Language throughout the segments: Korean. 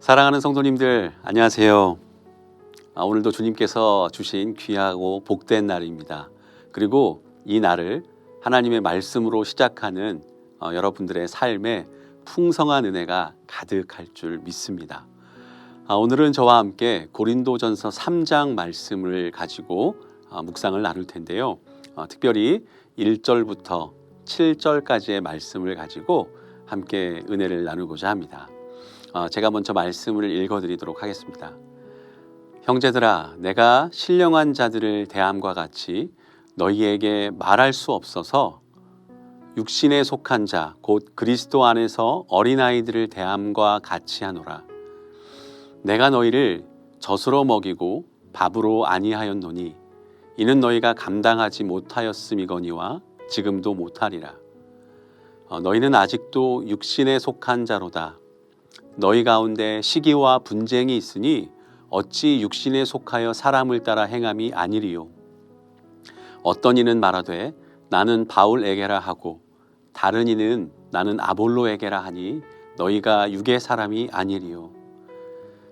사랑하는 성도님들 안녕하세요. 아, 오늘도 주님께서 주신 귀하고 복된 날입니다. 그리고 이 날을 하나님의 말씀으로 시작하는 어, 여러분들의 삶에 풍성한 은혜가 가득할 줄 믿습니다. 아, 오늘은 저와 함께 고린도전서 3장 말씀을 가지고 아, 묵상을 나눌 텐데요. 어, 특별히 1절부터 7절까지의 말씀을 가지고 함께 은혜를 나누고자 합니다. 어, 제가 먼저 말씀을 읽어드리도록 하겠습니다. 형제들아, 내가 신령한 자들을 대함과 같이 너희에게 말할 수 없어서 육신에 속한 자, 곧 그리스도 안에서 어린아이들을 대함과 같이 하노라. 내가 너희를 젖으로 먹이고 밥으로 아니하였노니 이는 너희가 감당하지 못하였음이거니와 지금도 못하리라. 어, 너희는 아직도 육신에 속한 자로다. 너희 가운데 시기와 분쟁이 있으니 어찌 육신에 속하여 사람을 따라 행함이 아니리요. 어떤 이는 말하되 나는 바울에게라 하고 다른 이는 나는 아볼로에게라 하니 너희가 육의 사람이 아니리요.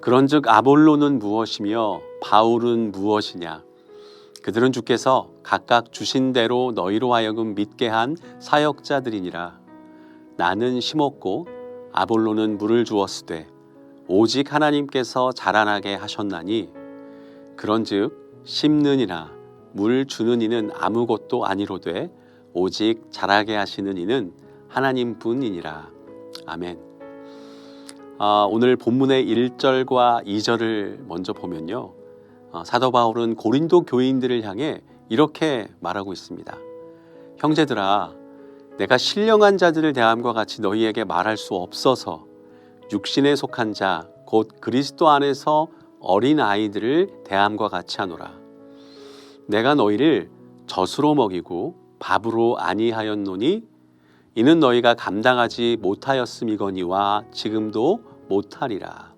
그런즉 아볼로는 무엇이며 바울은 무엇이냐? 그들은 주께서 각각 주신 대로 너희로 하여금 믿게 한 사역자들이니라. 나는 심었고 아볼로는 물을 주었으되 오직 하나님께서 자라나게 하셨나니 그런즉 심는 이나 물 주는 이는 아무것도 아니로되 오직 자라게 하시는 이는 하나님뿐이니라 아멘. 아, 오늘 본문의 1절과 2절을 먼저 보면요. 아, 사도 바울은 고린도 교인들을 향해 이렇게 말하고 있습니다. 형제들아, 내가 신령한 자들을 대함과 같이 너희에게 말할 수 없어서 육신에 속한 자, 곧 그리스도 안에서 어린 아이들을 대함과 같이 하노라. 내가 너희를 젖으로 먹이고 밥으로 아니하였노니 이는 너희가 감당하지 못하였음이거니와 지금도 못하리라.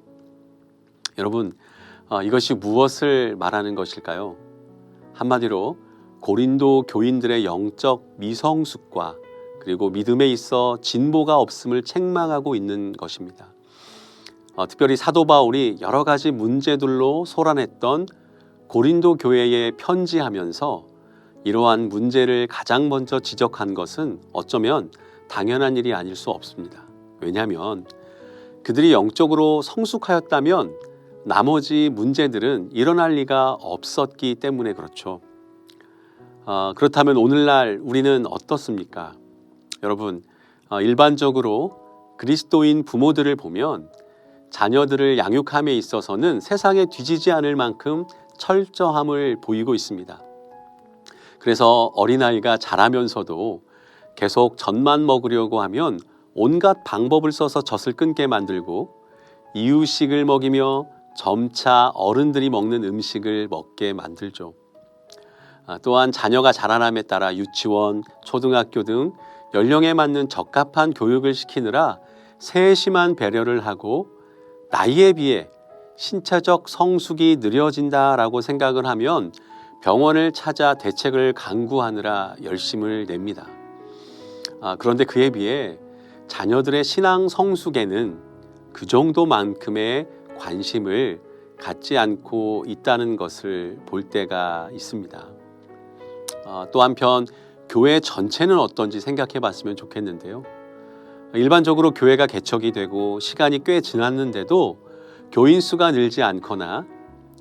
여러분, 어, 이것이 무엇을 말하는 것일까요? 한마디로 고린도 교인들의 영적 미성숙과 그리고 믿음에 있어 진보가 없음을 책망하고 있는 것입니다. 어, 특별히 사도 바울이 여러 가지 문제들로 소란했던 고린도 교회에 편지하면서 이러한 문제를 가장 먼저 지적한 것은 어쩌면 당연한 일이 아닐 수 없습니다. 왜냐하면 그들이 영적으로 성숙하였다면 나머지 문제들은 일어날 리가 없었기 때문에 그렇죠. 어, 그렇다면 오늘날 우리는 어떻습니까? 여러분, 어, 일반적으로 그리스도인 부모들을 보면 자녀들을 양육함에 있어서는 세상에 뒤지지 않을 만큼 철저함을 보이고 있습니다. 그래서 어린아이가 자라면서도 계속 젖만 먹으려고 하면 온갖 방법을 써서 젖을 끊게 만들고 이유식을 먹이며 점차 어른들이 먹는 음식을 먹게 만들죠. 아, 또한 자녀가 자라남에 따라 유치원, 초등학교 등 연령에 맞는 적합한 교육을 시키느라 세심한 배려를 하고 나이에 비해 신체적 성숙이 느려진다라고 생각을 하면 병원을 찾아 대책을 강구하느라 열심을 냅니다. 아, 그런데 그에 비해 자녀들의 신앙 성숙에는 그 정도만큼의 관심을 갖지 않고 있다는 것을 볼 때가 있습니다. 어, 또 한편 교회 전체는 어떤지 생각해 봤으면 좋겠는데요. 일반적으로 교회가 개척이 되고 시간이 꽤 지났는데도 교인 수가 늘지 않거나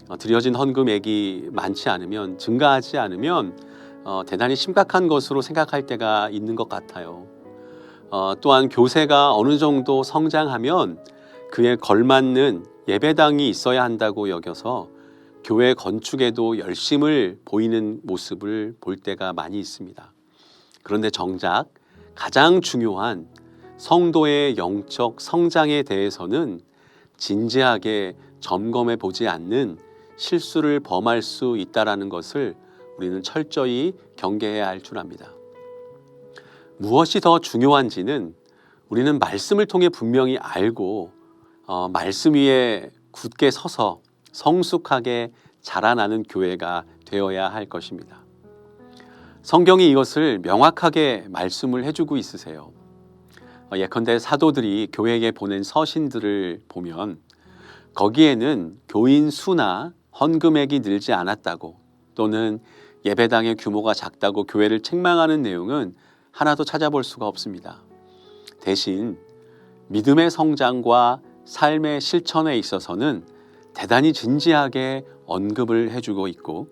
어, 들여진 헌금액이 많지 않으면 증가하지 않으면 어, 대단히 심각한 것으로 생각할 때가 있는 것 같아요. 어, 또한 교세가 어느 정도 성장하면 그에 걸맞는 예배당이 있어야 한다고 여겨서 교회 건축에도 열심을 보이는 모습을 볼 때가 많이 있습니다. 그런데 정작 가장 중요한 성도의 영적 성장에 대해서는 진지하게 점검해 보지 않는 실수를 범할 수 있다라는 것을 우리는 철저히 경계해야 할 줄 압니다. 무엇이 더 중요한지는 우리는 말씀을 통해 분명히 알고 어, 말씀 위에 굳게 서서 성숙하게 자라나는 교회가 되어야 할 것입니다. 성경이 이것을 명확하게 말씀을 해주고 있으세요. 어, 예컨대 사도들이 교회에 보낸 서신들을 보면 거기에는 교인 수나 헌금액이 늘지 않았다고 또는 예배당의 규모가 작다고 교회를 책망하는 내용은 하나도 찾아볼 수가 없습니다. 대신 믿음의 성장과 삶의 실천에 있어서는 대단히 진지하게 언급을 해주고 있고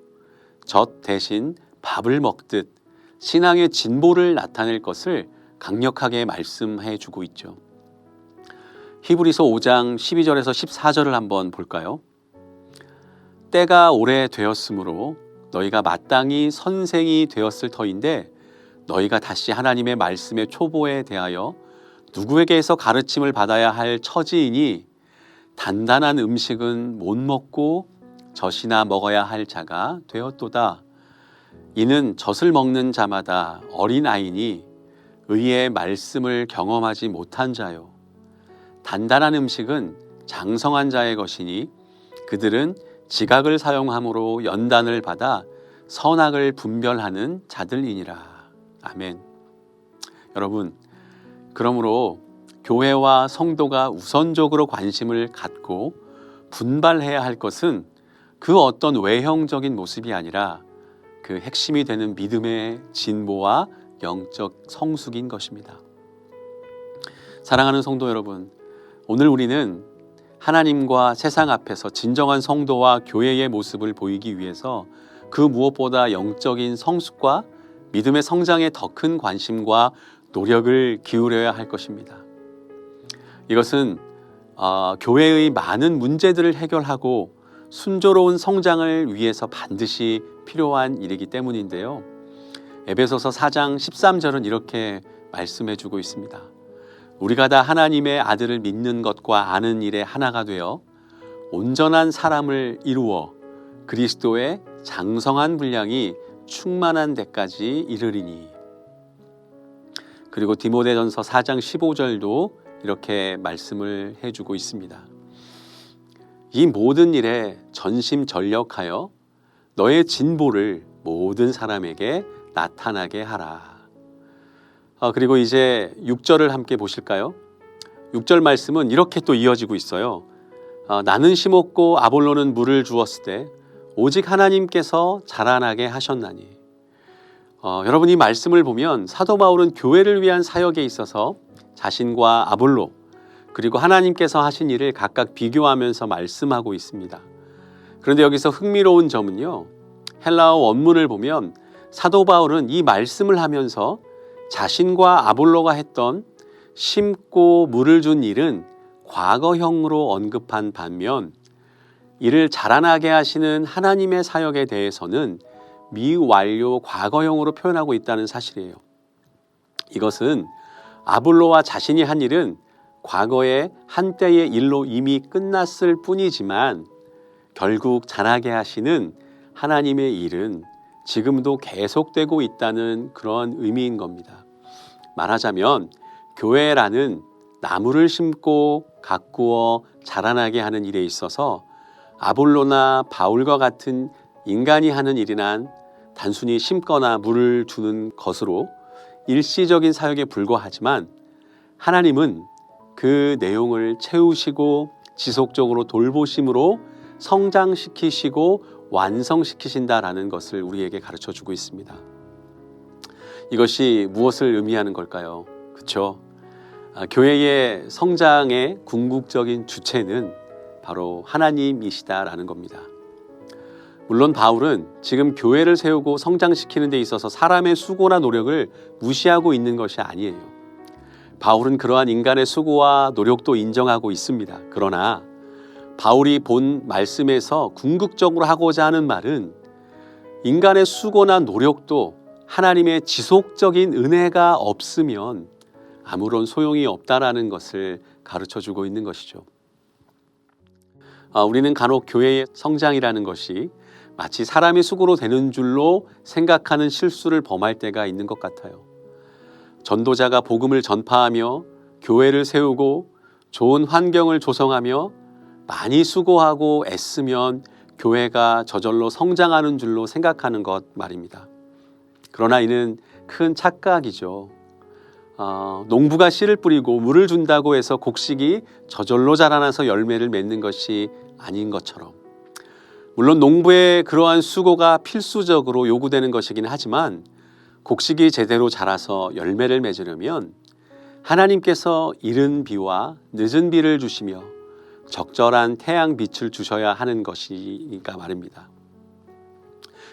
젖 대신 밥을 먹듯 신앙의 진보를 나타낼 것을 강력하게 말씀해 주고 있죠. 히브리서 5장 12절에서 14절을 한번 볼까요? 때가 오래 되었으므로 너희가 마땅히 선생이 되었을 터인데 너희가 다시 하나님의 말씀의 초보에 대하여 누구에게서 가르침을 받아야 할 처지이니 단단한 음식은 못 먹고 젖이나 먹어야 할 자가 되었도다. 이는 젖을 먹는 자마다 어린 아이니 의의 말씀을 경험하지 못한 자요. 단단한 음식은 장성한 자의 것이니 그들은 지각을 사용함으로 연단을 받아 선악을 분별하는 자들이니라. 아멘. 여러분, 그러므로 교회와 성도가 우선적으로 관심을 갖고 분발해야 할 것은 그 어떤 외형적인 모습이 아니라 그 핵심이 되는 믿음의 진보와 영적 성숙인 것입니다. 사랑하는 성도 여러분, 오늘 우리는 하나님과 세상 앞에서 진정한 성도와 교회의 모습을 보이기 위해서 그 무엇보다 영적인 성숙과 믿음의 성장에 더 큰 관심과 노력을 기울여야 할 것입니다. 이것은 어, 교회의 많은 문제들을 해결하고 순조로운 성장을 위해서 반드시 필요한 일이기 때문인데요. 에베소서 4장 13절은 이렇게 말씀해 주고 있습니다. 우리가 다 하나님의 아들을 믿는 것과 아는 일에 하나가 되어 온전한 사람을 이루어 그리스도의 장성한 분량이 충만한 데까지 이르리니 그리고 디모데전서 4장 15절도 이렇게 말씀을 해주고 있습니다. 이 모든 일에 전심 전력하여 너의 진보를 모든 사람에게 나타나게 하라. 아, 그리고 이제 6절을 함께 보실까요? 6절 말씀은 이렇게 또 이어지고 있어요. 아, 나는 심었고 아볼로는 물을 주었을 때 오직 하나님께서 자라나게 하셨나니. 어, 여러분 이 말씀을 보면 사도 바울은 교회를 위한 사역에 있어서 자신과 아볼로 그리고 하나님께서 하신 일을 각각 비교하면서 말씀하고 있습니다. 그런데 여기서 흥미로운 점은요. 헬라어 원문을 보면 사도 바울은 이 말씀을 하면서 자신과 아볼로가 했던 심고 물을 준 일은 과거형으로 언급한 반면 이를 자라나게 하시는 하나님의 사역에 대해서는 미완료 과거형으로 표현하고 있다는 사실이에요. 이것은 아볼로와 자신이 한 일은 과거의 한때의 일로 이미 끝났을 뿐이지만 결국 자라게 하시는 하나님의 일은 지금도 계속되고 있다는 그런 의미인 겁니다. 말하자면 교회라는 나무를 심고 가꾸어 자라나게 하는 일에 있어서 아볼로나 바울과 같은 인간이 하는 일이란 단순히 심거나 물을 주는 것으로 일시적인 사역에 불과하지만 하나님은 그 내용을 채우시고 지속적으로 돌보심으로 성장시키시고 완성시키신다라는 것을 우리에게 가르쳐 주고 있습니다. 이것이 무엇을 의미하는 걸까요? 그렇죠? 아, 교회의 성장의 궁극적인 주체는 바로 하나님이시다라는 겁니다. 물론 바울은 지금 교회를 세우고 성장시키는 데 있어서 사람의 수고나 노력을 무시하고 있는 것이 아니에요. 바울은 그러한 인간의 수고와 노력도 인정하고 있습니다. 그러나 바울이 본 말씀에서 궁극적으로 하고자 하는 말은 인간의 수고나 노력도 하나님의 지속적인 은혜가 없으면 아무런 소용이 없다라는 것을 가르쳐 주고 있는 것이죠. 아, 우리는 간혹 교회의 성장이라는 것이 마치 사람의 수고로 되는 줄로 생각하는 실수를 범할 때가 있는 것 같아요. 전도자가 복음을 전파하며 교회를 세우고 좋은 환경을 조성하며 많이 수고하고 애쓰면 교회가 저절로 성장하는 줄로 생각하는 것 말입니다. 그러나 이는 큰 착각이죠. 어, 농부가 씨를 뿌리고 물을 준다고 해서 곡식이 저절로 자라나서 열매를 맺는 것이 아닌 것처럼 물론 농부의 그러한 수고가 필수적으로 요구되는 것이긴 하지만 곡식이 제대로 자라서 열매를 맺으려면 하나님께서 이른 비와 늦은 비를 주시며 적절한 태양 빛을 주셔야 하는 것이니까 말입니다.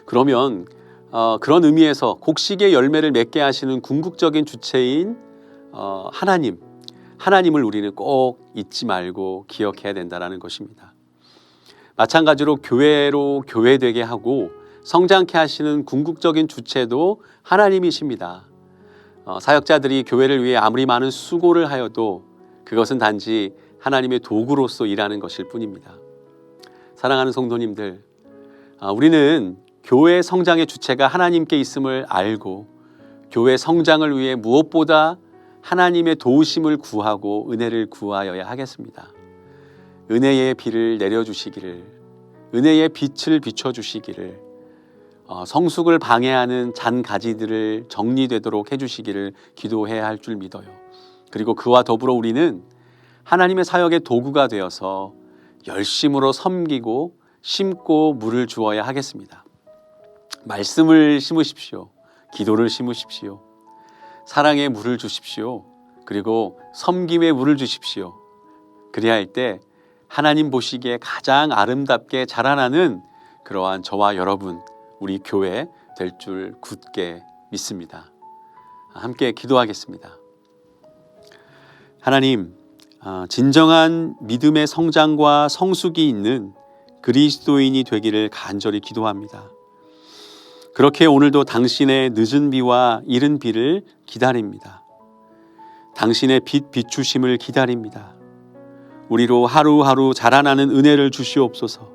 그러면 어, 그런 의미에서 곡식의 열매를 맺게 하시는 궁극적인 주체인 어, 하나님, 하나님을 우리는 꼭 잊지 말고 기억해야 된다라는 것입니다. 마찬가지로 교회로 교회되게 하고 성장케 하시는 궁극적인 주체도 하나님이십니다. 어, 사역자들이 교회를 위해 아무리 많은 수고를 하여도 그것은 단지 하나님의 도구로서 일하는 것일 뿐입니다. 사랑하는 성도님들, 아, 우리는 교회 성장의 주체가 하나님께 있음을 알고 교회 성장을 위해 무엇보다 하나님의 도우심을 구하고 은혜를 구하여야 하겠습니다. 은혜의 비를 내려주시기를, 은혜의 빛을 비춰주시기를, 어, 성숙을 방해하는 잔 가지들을 정리되도록 해주시기를 기도해야 할 줄 믿어요. 그리고 그와 더불어 우리는 하나님의 사역의 도구가 되어서 열심으로 섬기고 심고 물을 주어야 하겠습니다. 말씀을 심으십시오. 기도를 심으십시오. 사랑의 물을 주십시오. 그리고 섬김의 물을 주십시오. 그래야 할 때 하나님 보시기에 가장 아름답게 자라나는 그러한 저와 여러분, 우리 교회 될 줄 굳게 믿습니다. 함께 기도하겠습니다. 하나님, 아, 진정한 믿음의 성장과 성숙이 있는 그리스도인이 되기를 간절히 기도합니다. 그렇게 오늘도 당신의 늦은 비와 이른 비를 기다립니다. 당신의 빛 비추심을 기다립니다. 우리로 하루하루 자라나는 은혜를 주시옵소서.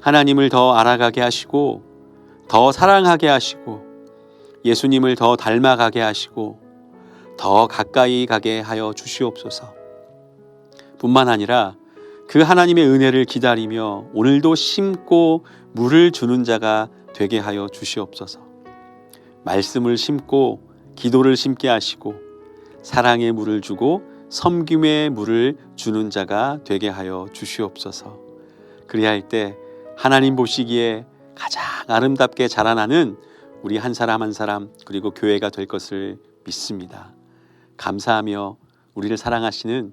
하나님을 더 알아가게 하시고 더 사랑하게 하시고 예수님을 더 닮아가게 하시고 더 가까이 가게 하여 주시옵소서. 뿐만 아니라 그 하나님의 은혜를 기다리며 오늘도 심고 물을 주는 자가 되게 하여 주시옵소서. 말씀을 심고 기도를 심게 하시고 사랑의 물을 주고 섬김의 물을 주는 자가 되게 하여 주시옵소서. 그리야 할때 하나님 보시기에 가장 아름답게 자라나는 우리 한 사람 한 사람 그리고 교회가 될 것을 믿습니다. 감사하며 우리를 사랑하시는